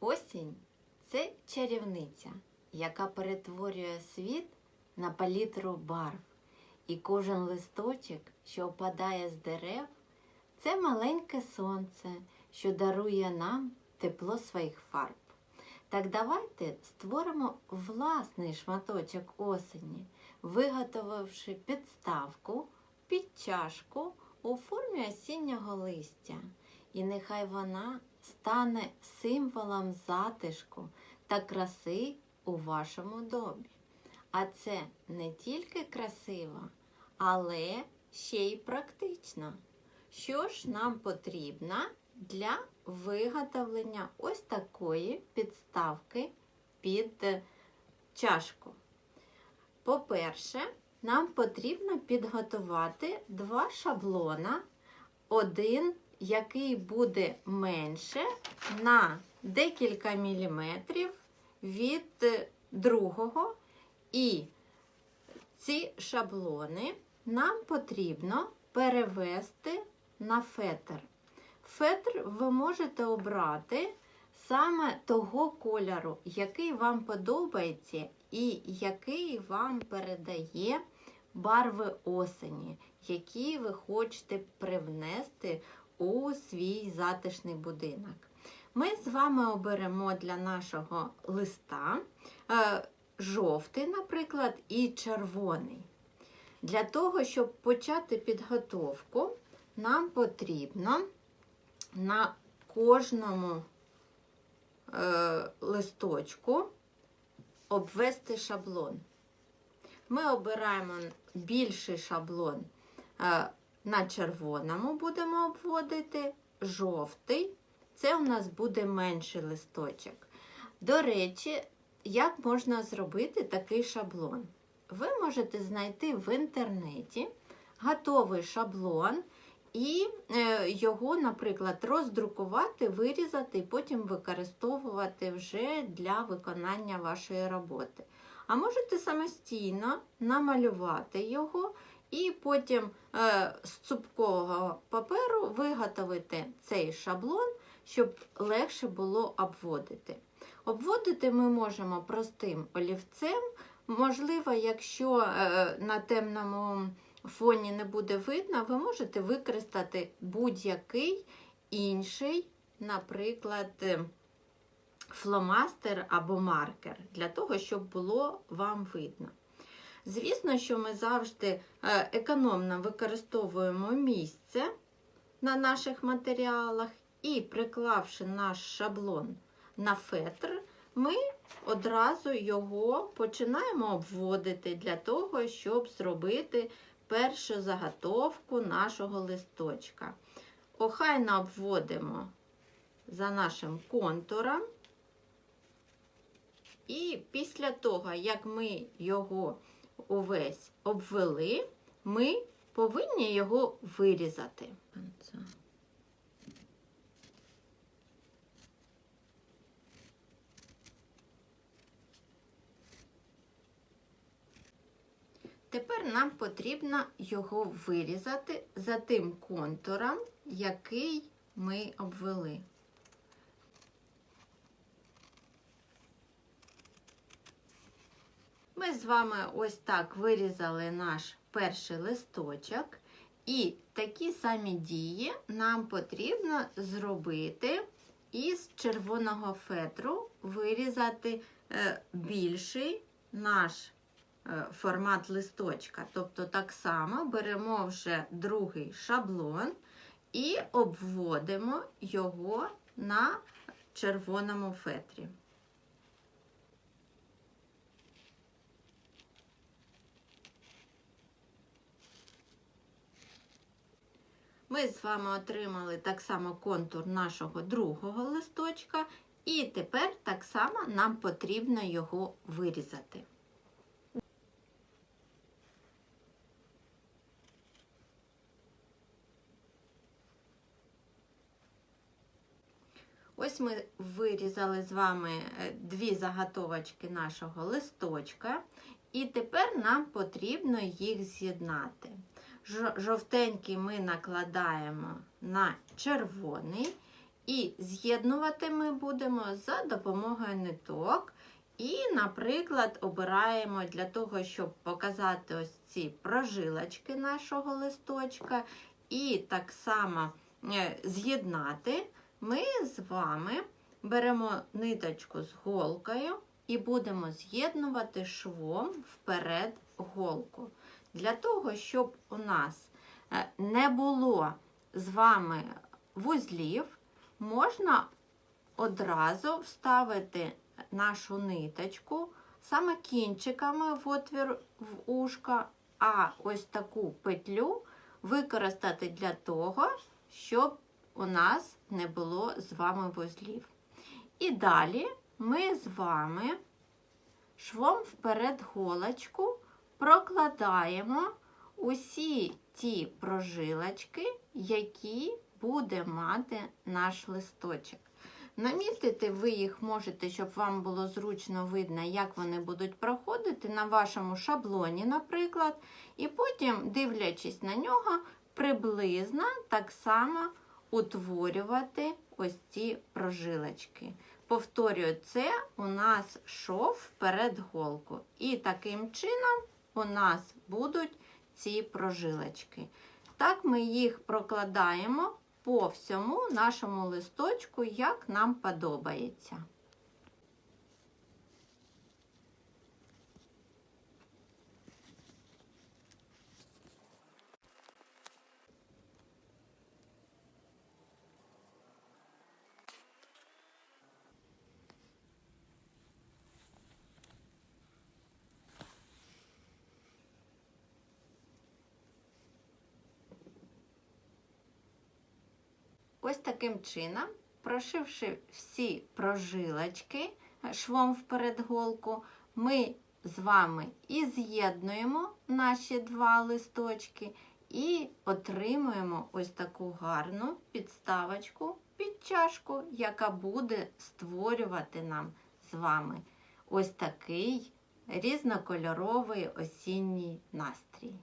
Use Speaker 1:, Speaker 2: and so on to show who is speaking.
Speaker 1: Осінь це чарівниця, яка перетворює світ на палітру барв. І кожен листочок, що опадає з дерев, це маленьке сонце, що дарує нам тепло своїх фарб. Так давайте створимо власний шматочок осені, виготовивши підставку під чашку у формі осіннього листя. І нехай вона стане символом затишку та краси у вашому домі. А це не тільки красиво, але ще й практично. Що ж нам потрібно для виготовлення ось такої підставки під чашку? По-перше, нам потрібно підготувати два шаблона, один, який буде менше на декілька міліметрів від другого. І ці шаблони нам потрібно перевести на фетр. Фетр ви можете обрати саме того кольору, який вам подобається і який вам передає барви осені, які ви хочете привнести у свій затишний будинок. Ми з вами оберемо для нашого листа е, жовтий, наприклад, і червоний. Для того, щоб почати підготовку, нам потрібно на кожному е, листочку обвести шаблон. Ми обираємо більший шаблон е, на червоному будемо обводити, жовтий це у нас буде менший листочок. До речі, як можна зробити такий шаблон? Ви можете знайти в інтернеті готовий шаблон і е, його, наприклад, роздрукувати, вирізати і потім використовувати вже для виконання вашої роботи. А можете самостійно намалювати його і потім е, з цупкового паперу виготовити цей шаблон, щоб легше було обводити. Обводити ми можемо простим олівцем. Можливо, якщо е, на темному фоні не буде видно, ви можете використати будь-який інший, наприклад, е, фломастер або маркер, для того, щоб було вам видно. Звісно, що ми завжди е, економно використовуємо місце на наших матеріалах і, приклавши наш шаблон на фетр, ми одразу його починаємо обводити для того, щоб зробити першу заготовку нашого листочка. Охайно обводимо за нашим контуром. І після того, як ми його увесь обвели, ми повинні його вирізати. Тепер нам потрібно його вирізати за тим контуром, який ми обвели. Ми з вами ось так вирізали наш перший листочок, і такі самі дії нам потрібно зробити із червоного фетру, вирізати е, більший наш е, формат листочка. Тобто, так само беремо вже другий шаблон і обводимо його на червоному фетрі. Ми з вами отримали так само контур нашого другого листочка, і тепер так само нам потрібно його вирізати. Ось ми вирізали з вами е, дві заготовочки нашого листочка, і тепер нам потрібно їх з'єднати. Жовтенький ми накладаємо на червоний І з'єднувати ми будемо за допомогою ниток. І, наприклад, обираємо для того, щоб показати ось ці прожилочки нашого листочка, і так само е, з'єднати, ми з вами беремо ниточку з голкою і будемо з'єднувати швом вперед голку. Для того, щоб у нас е, не було з вами вузлів, можна одразу вставити нашу ниточку саме кінчиками в отвір в ушка, а ось таку петлю використати для того, щоб у нас не було з вами вузлів. І далі ми з вами швом вперед голочку прокладаємо усі ті прожилочки, які буде мати наш листочок. Намітити ви їх можете, щоб вам було зручно видно, як вони будуть проходити на вашому шаблоні, наприклад, і потім, дивлячись на нього, приблизно так само утворювати ось ці прожилочки. Повторюю, це у нас шов вперед голку. І таким чином у нас будуть ці прожилочки. Так ми їх прокладаємо по всьому нашому листочку, як нам подобається. Ось таким чином, прошивши всі прожилочки швом вперед голку, ми з вами і з'єднуємо наші два листочки і отримуємо ось таку гарну підставочку під чашку, яка буде створювати нам з вами ось такий різнокольоровий осінній настрій.